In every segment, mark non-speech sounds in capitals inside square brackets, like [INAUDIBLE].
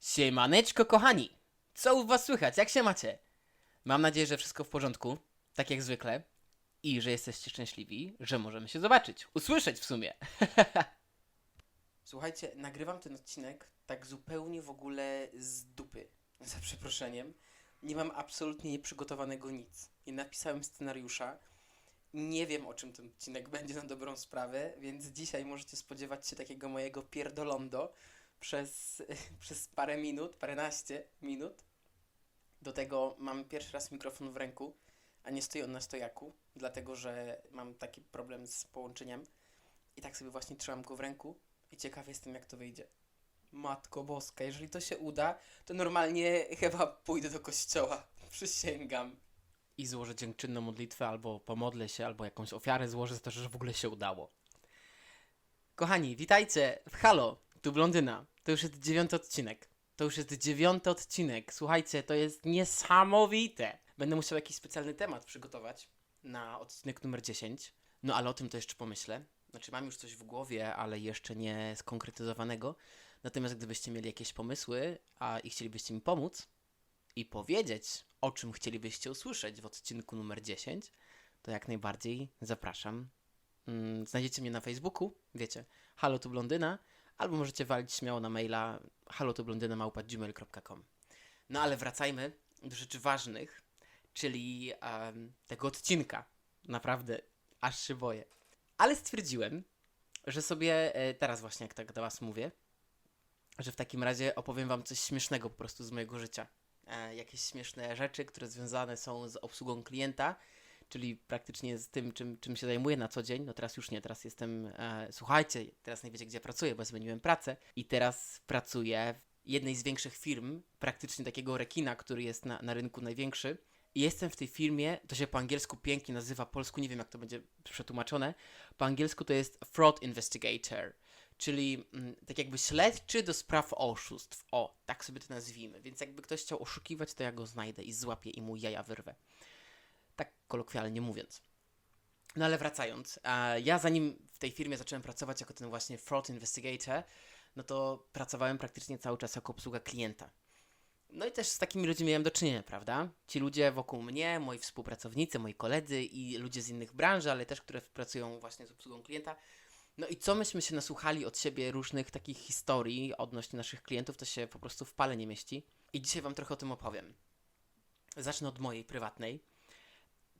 Siemaneczko kochani! Co u was słychać? Jak się macie? Mam nadzieję, że wszystko w porządku, tak jak zwykle. I że jesteście szczęśliwi, że możemy się zobaczyć. Usłyszeć w sumie. [LAUGHS] Słuchajcie, nagrywam ten odcinek tak zupełnie w ogóle z dupy. Za przeproszeniem. Nie mam absolutnie nieprzygotowanego nic. Nie napisałem scenariusza. Nie wiem, o czym ten odcinek będzie na dobrą sprawę, więc dzisiaj możecie spodziewać się takiego mojego pierdolondo przez, [LAUGHS] przez parę minut, paręnaście minut. Do tego mam pierwszy raz mikrofon w ręku, a nie stoi on na stojaku, dlatego że mam taki problem z połączeniem. I tak sobie właśnie trzymam go w ręku i ciekaw jestem, jak to wyjdzie. Matko Boska, jeżeli to się uda, to normalnie [LAUGHS] chyba pójdę do kościoła. [LAUGHS] Przysięgam. I złożę dziękczynną modlitwę, albo pomodlę się, albo jakąś ofiarę złożę za to, że w ogóle się udało. Kochani, witajcie w Halo, tu Blondyna. To już jest dziewiąty odcinek. To już jest dziewiąty odcinek. Słuchajcie, to jest niesamowite. Będę musiał jakiś specjalny temat przygotować na odcinek numer 10. No ale o tym to jeszcze pomyślę. Znaczy mam już coś w głowie, ale jeszcze nie skonkretyzowanego. Natomiast gdybyście mieli jakieś pomysły, a i chcielibyście mi pomóc i powiedzieć, o czym chcielibyście usłyszeć w odcinku numer 10, to jak najbardziej zapraszam. Mm, Znajdziecie mnie na Facebooku, wiecie, halo tu blondyna, albo możecie walić śmiało na maila halotublondyna.gmail.com No ale wracajmy do rzeczy ważnych, czyli em, tego odcinka. Naprawdę, aż się boję. Ale stwierdziłem, że sobie e, teraz właśnie jak tak do was mówię, że w takim razie opowiem wam coś śmiesznego po prostu z mojego życia. E, jakieś śmieszne rzeczy, które związane są z obsługą klienta, czyli praktycznie z tym, czym, czym się zajmuję na co dzień. No teraz już nie, teraz jestem, e, słuchajcie, teraz nie wiecie gdzie pracuję, bo zmieniłem pracę i teraz pracuję w jednej z większych firm, praktycznie takiego rekina, który jest na, na rynku największy. I jestem w tej firmie, to się po angielsku pięknie nazywa, po polsku nie wiem jak to będzie przetłumaczone. Po angielsku to jest fraud investigator, czyli mm, tak jakby śledczy do spraw oszustw. O, tak sobie to nazwijmy. Więc jakby ktoś chciał oszukiwać, to ja go znajdę i złapię i mu jaja wyrwę. Tak kolokwialnie mówiąc. No ale wracając, ja zanim w tej firmie zacząłem pracować jako ten właśnie fraud investigator, no to pracowałem praktycznie cały czas jako obsługa klienta. No i też z takimi ludźmi miałem do czynienia, prawda? Ci ludzie wokół mnie, moi współpracownicy, moi koledzy i ludzie z innych branż, ale też, które pracują właśnie z obsługą klienta. No i co myśmy się nasłuchali od siebie różnych takich historii odnośnie naszych klientów, to się po prostu w pale nie mieści. I dzisiaj Wam trochę o tym opowiem. Zacznę od mojej prywatnej.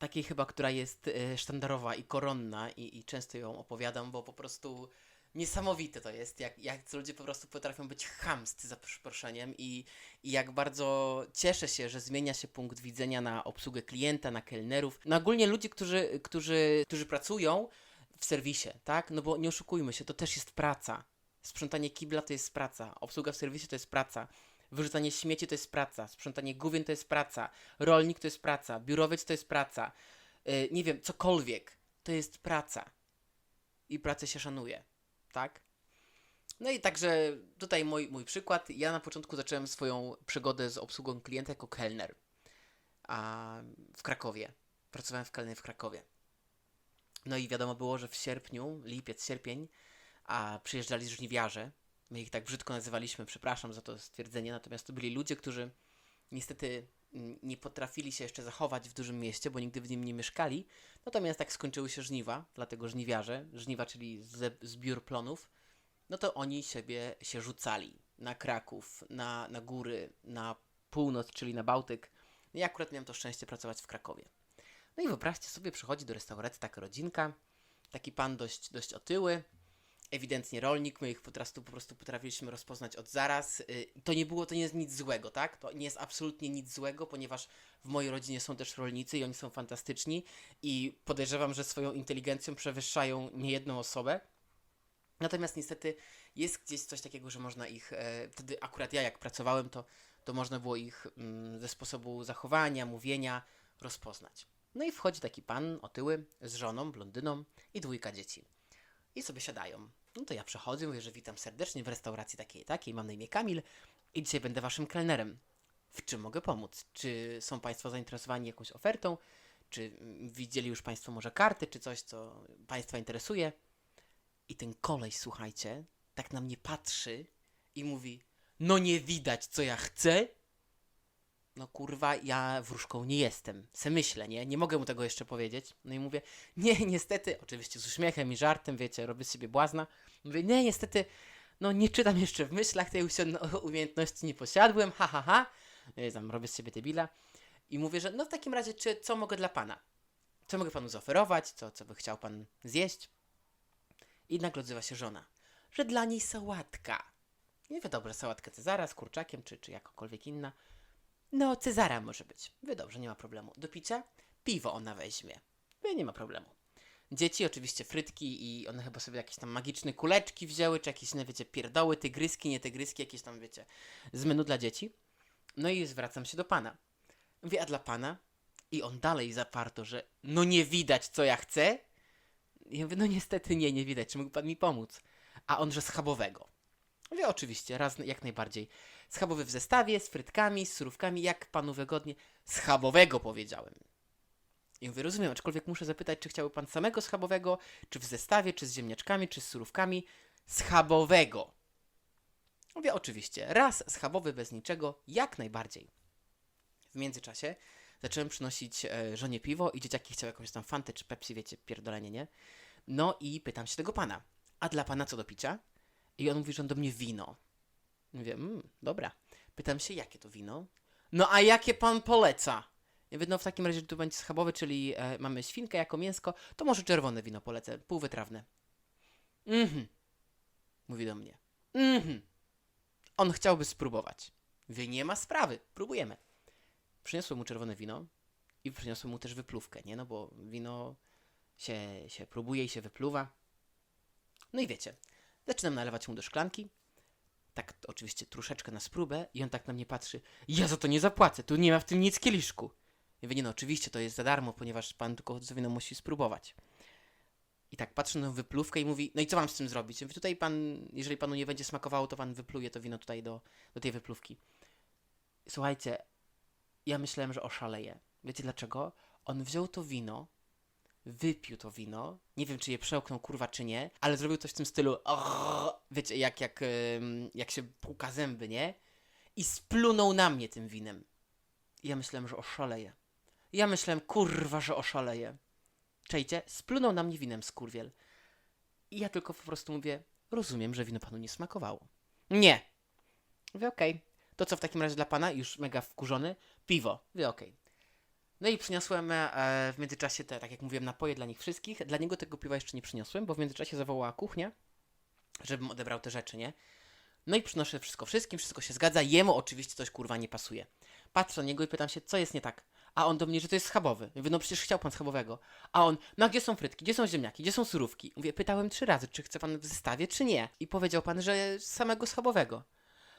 Takiej chyba, która jest e, sztandarowa i koronna i, i często ją opowiadam, bo po prostu niesamowite to jest, jak, jak ludzie po prostu potrafią być chamscy za przeproszeniem i, i jak bardzo cieszę się, że zmienia się punkt widzenia na obsługę klienta, na kelnerów, na ogólnie ludzi, którzy, którzy, którzy pracują w serwisie, tak? No bo nie oszukujmy się, to też jest praca. Sprzątanie kibla to jest praca, obsługa w serwisie to jest praca, wyrzucanie śmieci to jest praca, sprzątanie główien to jest praca, rolnik to jest praca, biurowiec to jest praca, yy, nie wiem, cokolwiek, to jest praca. I pracę się szanuje, tak? No i także tutaj mój, mój przykład. Ja na początku zacząłem swoją przygodę z obsługą klienta jako kelner a, w Krakowie. Pracowałem w kelnie w Krakowie. No i wiadomo było, że w sierpniu, lipiec, sierpień, a przyjeżdżali żniwiarze. My ich tak brzydko nazywaliśmy, przepraszam za to stwierdzenie, natomiast to byli ludzie, którzy niestety mm, nie potrafili się jeszcze zachować w dużym mieście, bo nigdy w nim nie mieszkali. Natomiast tak skończyły się żniwa, dlatego żniwiarze, żniwa, czyli ze, zbiór plonów, no to oni siebie się rzucali na Kraków, na, na góry, na północ, czyli na Bałtyk. No i akurat miałem to szczęście pracować w Krakowie. No i wyobraźcie sobie, przychodzi do restauracji taka rodzinka, taki pan dość, dość otyły, ewidentnie rolnik, my ich po prostu, po prostu potrafiliśmy rozpoznać od zaraz. Y, To nie było, to nie jest nic złego, tak? To nie jest absolutnie nic złego, ponieważ w mojej rodzinie są też rolnicy i oni są fantastyczni i podejrzewam, że swoją inteligencją przewyższają niejedną osobę. Natomiast niestety jest gdzieś coś takiego, że można ich, e, wtedy akurat ja jak pracowałem, to, to można było ich mm, ze sposobu zachowania, mówienia rozpoznać. No i wchodzi taki pan otyły z żoną, blondyną i dwójka dzieci. I sobie siadają. No to ja przechodzę, mówię, że witam serdecznie w restauracji takiej i takiej, mam na imię Kamil i dzisiaj będę waszym kelnerem. W czym mogę pomóc? Czy są Państwo zainteresowani jakąś ofertą? Czy mm, widzieli już Państwo może karty, czy coś, co Państwa interesuje? I ten koleś, słuchajcie, tak na mnie patrzy i mówi: no nie widać, co ja chcę? No kurwa, ja wróżką nie jestem. Se myślę, nie? Nie mogę mu tego jeszcze powiedzieć. No i mówię, nie, niestety, oczywiście z uśmiechem i żartem, wiecie, robię z siebie błazna. Mówię, nie, niestety, no nie czytam jeszcze w myślach, tej usi- umiejętności nie posiadłem, ha, ha, ha. Ja tam robię z siebie debila. I mówię, że no w takim razie, czy, co mogę dla pana? Co mogę panu zaoferować? Co, co by chciał pan zjeść? I nagle odzywa się żona, że dla niej sałatka. Nie mówię, dobrze, sałatka Cezara z kurczakiem, czy, czy jakakolwiek inna. No, Cezara może być. Wy dobrze, nie ma problemu. Do picia? Piwo ona weźmie. Wy nie ma problemu. Dzieci oczywiście frytki i one chyba sobie jakieś tam magiczne kuleczki wzięły, czy jakieś, no wiecie, pierdoły, tygryski, nie tygryski, jakieś tam, wiecie, z menu dla dzieci. No i zwracam się do pana. Mówię, a dla pana? I on dalej zaparto, że no nie widać, co ja chcę. I ja mówię, no niestety nie, nie widać, czy mógł pan mi pomóc? A on, że schabowego. Mówię, oczywiście, raz jak najbardziej. Schabowy w zestawie, z frytkami, z surówkami, jak panu wygodnie. Schabowego powiedziałem. I mówię, rozumiem, aczkolwiek muszę zapytać, czy chciałby pan samego schabowego, czy w zestawie, czy z ziemniaczkami, czy z surówkami. Schabowego. Mówię, oczywiście, raz schabowy bez niczego, jak najbardziej. W międzyczasie zacząłem przynosić e, żonie piwo i dzieciaki chciały jakąś tam fantę czy Pepsi, wiecie, pierdolenie, nie? No i pytam się tego pana, a dla pana co do picia? I on mówi, że on do mnie wino. Mówię, mm, dobra. Pytam się, jakie to wino? No a jakie pan poleca? Ja mówię, no w takim razie, tu będzie schabowy, czyli e, mamy świnkę jako mięsko, to może czerwone wino polecę, półwytrawne. Mhm. Mówi do mnie. Mhm. On chciałby spróbować. Mówię, nie ma sprawy, próbujemy. Przyniosłem mu czerwone wino i przyniosłem mu też wypluwkę, nie? No bo wino się, się próbuje i się wypluwa. No i wiecie, zaczynam nalewać mu do szklanki. Tak oczywiście troszeczkę na spróbę i on tak na mnie patrzy. Ja za to nie zapłacę, tu nie ma w tym nic kieliszku. Ja mówię, nie no, oczywiście to jest za darmo, ponieważ pan tylko to wino musi spróbować. I tak patrzy na wypluwkę i mówi, no i co mam z tym zrobić? Mówię, tutaj pan, jeżeli panu nie będzie smakowało, to pan wypluje to wino tutaj do, do tej wypluwki. Słuchajcie, ja myślałem, że oszaleję. Wiecie dlaczego? On wziął to wino, wypił to wino, nie wiem czy je przełknął kurwa czy nie, ale zrobił coś w tym stylu wiecie, jak, jak, jak się płuka zęby, nie? I splunął na mnie tym winem. Ja myślałem, że oszaleję. Ja myślałem, kurwa, że oszaleję. Czejcie, splunął na mnie winem skurwiel. I ja tylko po prostu mówię, rozumiem, że wino panu nie smakowało. Nie. Mówię, okej. To co w takim razie dla pana, już mega wkurzony, piwo. Mówię, okej. No i przyniosłem e, w międzyczasie te, tak jak mówiłem, napoje dla nich wszystkich. Dla niego tego piwa jeszcze nie przyniosłem, bo w międzyczasie zawołała kuchnia, żebym odebrał te rzeczy, nie? No i przynoszę wszystko wszystkim, wszystko się zgadza. Jemu oczywiście coś kurwa nie pasuje. Patrzę na niego i pytam się, co jest nie tak. A on do mnie, że to jest schabowy. Mówię, no przecież chciał pan schabowego. A on, no a gdzie są frytki, gdzie są ziemniaki, gdzie są surówki? Mówię, pytałem trzy razy, czy chce pan w zestawie, czy nie. I powiedział pan, że samego schabowego.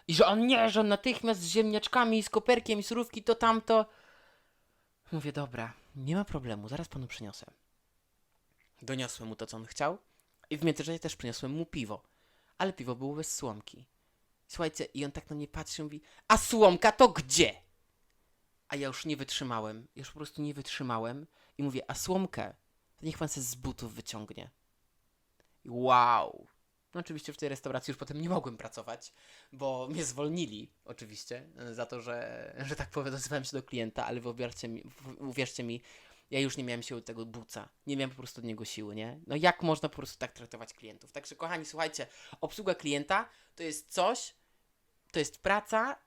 I że on nie, że on natychmiast z ziemniaczkami, z koperkiem i surówki, to tamto. Mówię, dobra, nie ma problemu, zaraz panu przyniosę. Doniosłem mu to, co on chciał i w międzyczasie też przyniosłem mu piwo. Ale piwo było bez słomki. Słuchajcie, i on tak na mnie patrzy i mówi, a słomka to gdzie? A ja już nie wytrzymałem, już po prostu nie wytrzymałem i mówię, a słomkę to niech pan se z butów wyciągnie. Wow! No oczywiście w tej restauracji już potem nie mogłem pracować, bo mnie zwolnili oczywiście e, za to, że, że tak powiem, odezwałem się do klienta, ale wyobraźcie mi, uwierzcie mi, ja już nie miałem siły tego buca. Nie miałem po prostu od niego siły, nie? No jak można po prostu tak traktować klientów? Także kochani, słuchajcie, obsługa klienta to jest coś, to jest praca,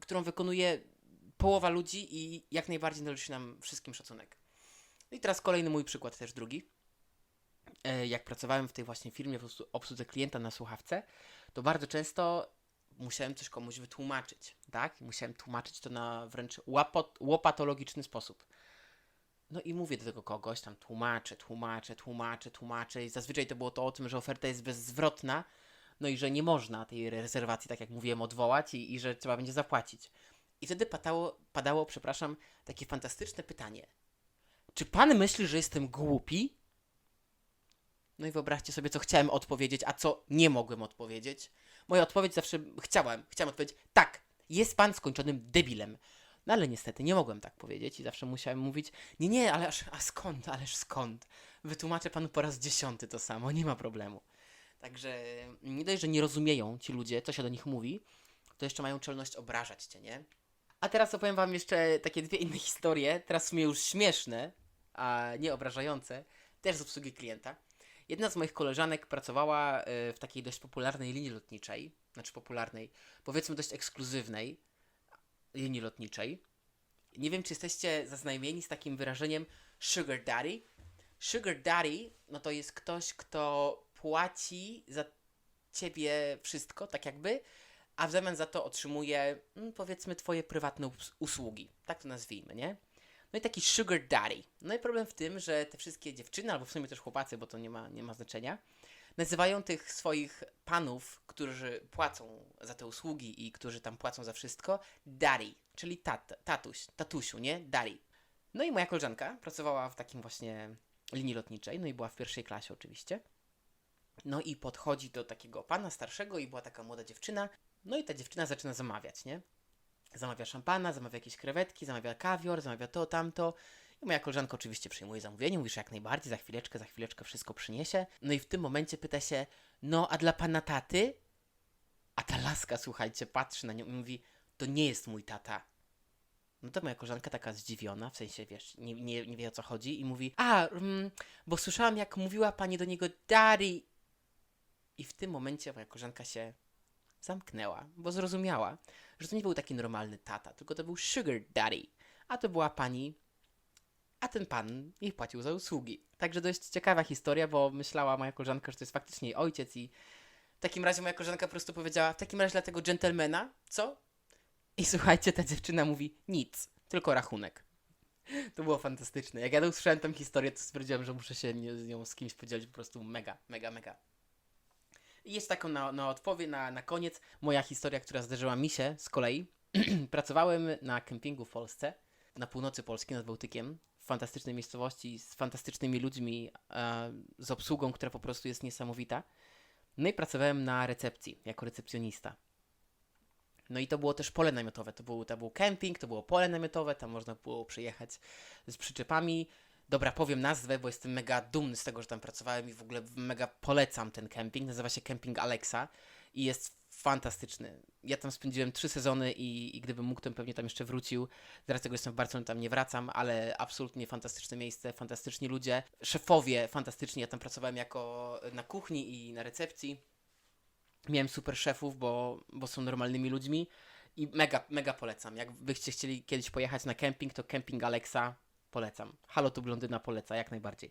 którą wykonuje połowa ludzi i jak najbardziej należy się nam wszystkim szacunek. No i teraz kolejny mój przykład, też drugi. E, Jak pracowałem w tej właśnie firmie w obsłu- obsłudze klienta na słuchawce, to bardzo często musiałem coś komuś wytłumaczyć, tak? Musiałem tłumaczyć to na wręcz łapot, łopatologiczny sposób. No i mówię do tego kogoś, tam tłumaczę, tłumaczę, tłumaczę, tłumaczę i zazwyczaj to było to o tym, że oferta jest bezzwrotna, no i że nie można tej rezerwacji, tak jak mówiłem, odwołać i, i że trzeba będzie zapłacić. I wtedy padało, padało, przepraszam, takie fantastyczne pytanie. Czy pan myśli, że jestem głupi? No i wyobraźcie sobie, co chciałem odpowiedzieć, a co nie mogłem odpowiedzieć. Moja odpowiedź zawsze chciałem, chciałem odpowiedzieć, tak, jest pan skończonym debilem. No ale niestety nie mogłem tak powiedzieć i zawsze musiałem mówić, nie, nie, ale aż, a skąd, ależ skąd? Wytłumaczę panu po raz dziesiąty to samo, nie ma problemu. Także nie dość, że nie rozumieją ci ludzie, co się do nich mówi, to jeszcze mają czelność obrażać cię, nie? A teraz opowiem wam jeszcze takie dwie inne historie, teraz w sumie już śmieszne, a nie obrażające, też z obsługi klienta. Jedna z moich koleżanek pracowała y, w takiej dość popularnej linii lotniczej, znaczy popularnej, powiedzmy dość ekskluzywnej linii lotniczej. Nie wiem, czy jesteście zaznajomieni z takim wyrażeniem sugar daddy. Sugar daddy, no to jest ktoś, kto płaci za ciebie wszystko, tak jakby, a w zamian za to otrzymuje, mm, powiedzmy, twoje prywatne us- usługi. Tak to nazwijmy, nie? No i taki sugar daddy. No i problem w tym, że te wszystkie dziewczyny, albo w sumie też chłopacy, bo to nie ma, nie ma znaczenia, nazywają tych swoich panów, którzy płacą za te usługi i którzy tam płacą za wszystko, daddy, czyli tat, tatuś, tatusiu, nie? Daddy. No i moja koleżanka pracowała w takim właśnie linii lotniczej, no i była w pierwszej klasie oczywiście. No i podchodzi do takiego pana starszego i była taka młoda dziewczyna. No i ta dziewczyna zaczyna zamawiać, nie? Zamawia szampana, zamawia jakieś krewetki, zamawia kawior, zamawia to, tamto. I moja koleżanka oczywiście przyjmuje zamówienie, mówi, że jak najbardziej, za chwileczkę, za chwileczkę wszystko przyniesie. No i w tym momencie pyta się, no a dla pana taty? A ta laska, słuchajcie, patrzy na nią i mówi, to nie jest mój tata. No to moja koleżanka taka zdziwiona, w sensie, wiesz, nie, nie, nie wie o co chodzi i mówi, a, mm, bo słyszałam jak mówiła pani do niego daddy. I w tym momencie moja koleżanka się zamknęła, bo zrozumiała, że to nie był taki normalny tata, tylko to był sugar daddy, a to była pani, a ten pan jej płacił za usługi. Także dość ciekawa historia, bo myślała moja koleżanka, że to jest faktycznie jej ojciec i w takim razie moja koleżanka po prostu powiedziała, w takim razie dla tego dżentelmena, co? I słuchajcie, ta dziewczyna mówi, nic, tylko rachunek. To było fantastyczne. Jak ja usłyszałem tę historię, to stwierdziłem, że muszę się z nią z kimś podzielić, po prostu mega, mega, mega. Jest taką na, na odpowiedź, na, na koniec, moja historia, która zdarzyła mi się z kolei. [CLEARS THROAT] Pracowałem na kempingu w Polsce, na północy Polski, nad Bałtykiem, w fantastycznej miejscowości, z fantastycznymi ludźmi, e, z obsługą, która po prostu jest niesamowita. No i pracowałem na recepcji, jako recepcjonista. No i to było też pole namiotowe. To był, to był kemping, to było pole namiotowe, tam można było przyjechać z przyczepami. Dobra, powiem nazwę, bo jestem mega dumny z tego, że tam pracowałem i w ogóle mega polecam ten kemping. Nazywa się Kemping Alexa i jest fantastyczny. Ja tam spędziłem trzy sezony i, i gdybym mógł, to pewnie tam jeszcze wrócił. Teraz tego jestem w Barcelonie, tam nie wracam, ale absolutnie fantastyczne miejsce, fantastyczni ludzie. Szefowie fantastyczni, ja tam pracowałem jako na kuchni i na recepcji. Miałem super szefów, bo, bo są normalnymi ludźmi i mega, mega polecam. Jak byście chcieli kiedyś pojechać na kemping, to Kemping Alexa polecam. Halo tu blondyna poleca, jak najbardziej.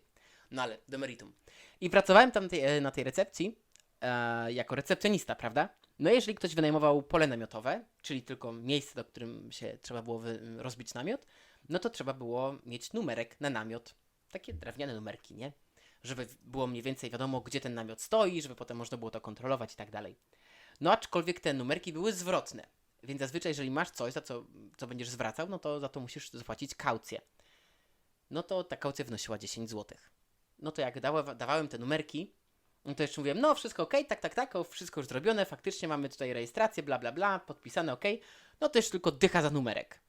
No ale do meritum. I pracowałem tam e, na tej recepcji e, jako recepcjonista, prawda? No jeżeli ktoś wynajmował pole namiotowe, czyli tylko miejsce, do którym się trzeba było wy, rozbić namiot, no to trzeba było mieć numerek na namiot. Takie drewniane numerki, nie? Żeby było mniej więcej wiadomo, gdzie ten namiot stoi, żeby potem można było to kontrolować i tak dalej. No aczkolwiek te numerki były zwrotne. Więc zazwyczaj, jeżeli masz coś, za co, co będziesz zwracał, no to za to musisz zapłacić kaucję. No to ta kaucja wynosiła 10 zł. No to jak dawa, dawałem te numerki, no to jeszcze mówiłem, no wszystko ok, tak, tak, tak, wszystko już zrobione, faktycznie mamy tutaj rejestrację, bla, bla, bla, podpisane, ok. No to jeszcze tylko dycha za numerek.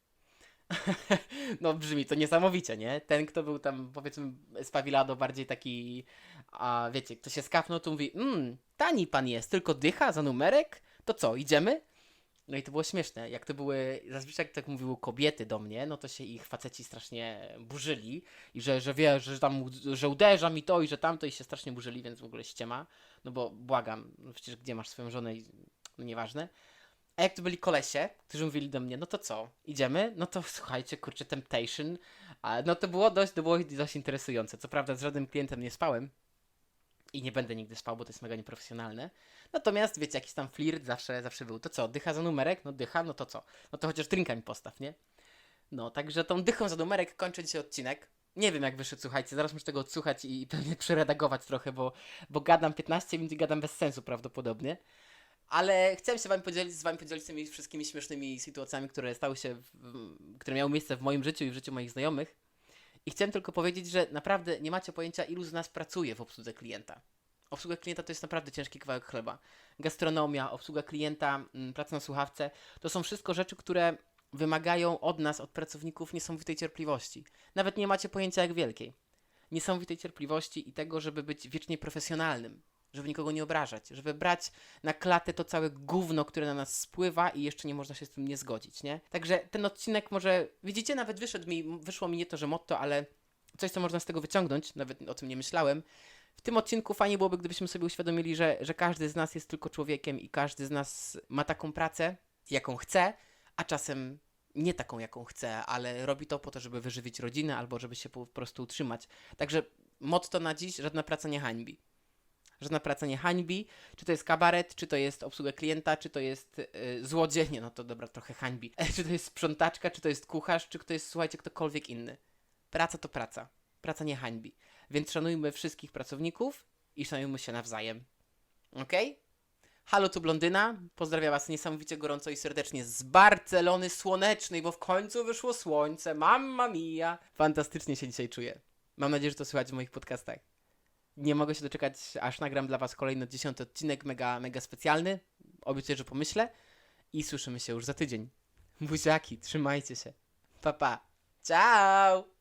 [LAUGHS] no brzmi to niesamowicie, nie? Ten, kto był tam, powiedzmy, spawilado bardziej taki, a wiecie, kto się skapnął, to mówi, mmm, tani pan jest, tylko dycha za numerek? To co, idziemy? No i to było śmieszne. Jak to były, zazwyczaj jak tak mówiły kobiety do mnie, no to się ich faceci strasznie burzyli i że, że wie, że tam, że uderza mi to i że tamto i się strasznie burzyli, więc w ogóle ściema. No bo błagam, no przecież gdzie masz swoją żonę i no nieważne. A jak to byli kolesie, którzy mówili do mnie, no to co, idziemy? No to słuchajcie, kurczę, Temptation. A, no to było dość, to było dość interesujące. Co prawda z żadnym klientem nie spałem i nie będę nigdy spał, bo to jest mega nieprofesjonalne. Natomiast, wiecie, jakiś tam flirt zawsze, zawsze był. To co, dycha za numerek? No dycha, no to co? No to chociaż drinka mi postaw, nie? No, także tą dychą za numerek kończę dzisiaj odcinek. Nie wiem, jak wyszedł, słuchajcie, zaraz muszę tego odsłuchać i pewnie przeredagować trochę, bo, bo gadam 15 minut i gadam bez sensu prawdopodobnie. Ale chciałem się wam podzielić, z wami podzielić tymi wszystkimi śmiesznymi sytuacjami, które stały się, w, które miały miejsce w moim życiu i w życiu moich znajomych. I chciałem tylko powiedzieć, że naprawdę nie macie pojęcia, ilu z nas pracuje w obsłudze klienta. Obsługa klienta to jest naprawdę ciężki kawałek chleba. Gastronomia, obsługa klienta, mm, praca na słuchawce to są wszystko rzeczy, które wymagają od nas, od pracowników, niesamowitej cierpliwości. Nawet nie macie pojęcia jak wielkiej. Niesamowitej cierpliwości i tego, żeby być wiecznie profesjonalnym. Żeby nikogo nie obrażać, żeby brać na klatę to całe gówno, które na nas spływa i jeszcze nie można się z tym nie zgodzić, nie? Także ten odcinek może, widzicie, nawet wyszedł mi, wyszło mi nie to, że motto, ale coś, co można z tego wyciągnąć, nawet o tym nie myślałem. W tym odcinku fajnie byłoby, gdybyśmy sobie uświadomili, że, że każdy z nas jest tylko człowiekiem i każdy z nas ma taką pracę, jaką chce, a czasem nie taką, jaką chce, ale robi to po to, żeby wyżywić rodzinę albo żeby się po prostu utrzymać. Także motto na dziś, żadna praca nie hańbi. Żadna praca nie hańbi. Czy to jest kabaret, czy to jest obsługa klienta, czy to jest yy, nie no to dobra, trochę hańbi. [LAUGHS] czy to jest sprzątaczka, czy to jest kucharz, czy to jest, słuchajcie, ktokolwiek inny. Praca to praca. Praca nie hańbi. Więc szanujmy wszystkich pracowników i szanujmy się nawzajem. Okej? Halo, tu Blondyna. Pozdrawiam Was niesamowicie gorąco i serdecznie z Barcelony słonecznej, bo w końcu wyszło słońce. Mamma mia! Fantastycznie się dzisiaj czuję. Mam nadzieję, że to słychać w moich podcastach. Nie mogę się doczekać, aż nagram dla Was kolejny dziesiąty odcinek, mega, mega specjalny. Obiecuję, że pomyślę. I słyszymy się już za tydzień. Buziaki, trzymajcie się. Pa, pa. Ciao!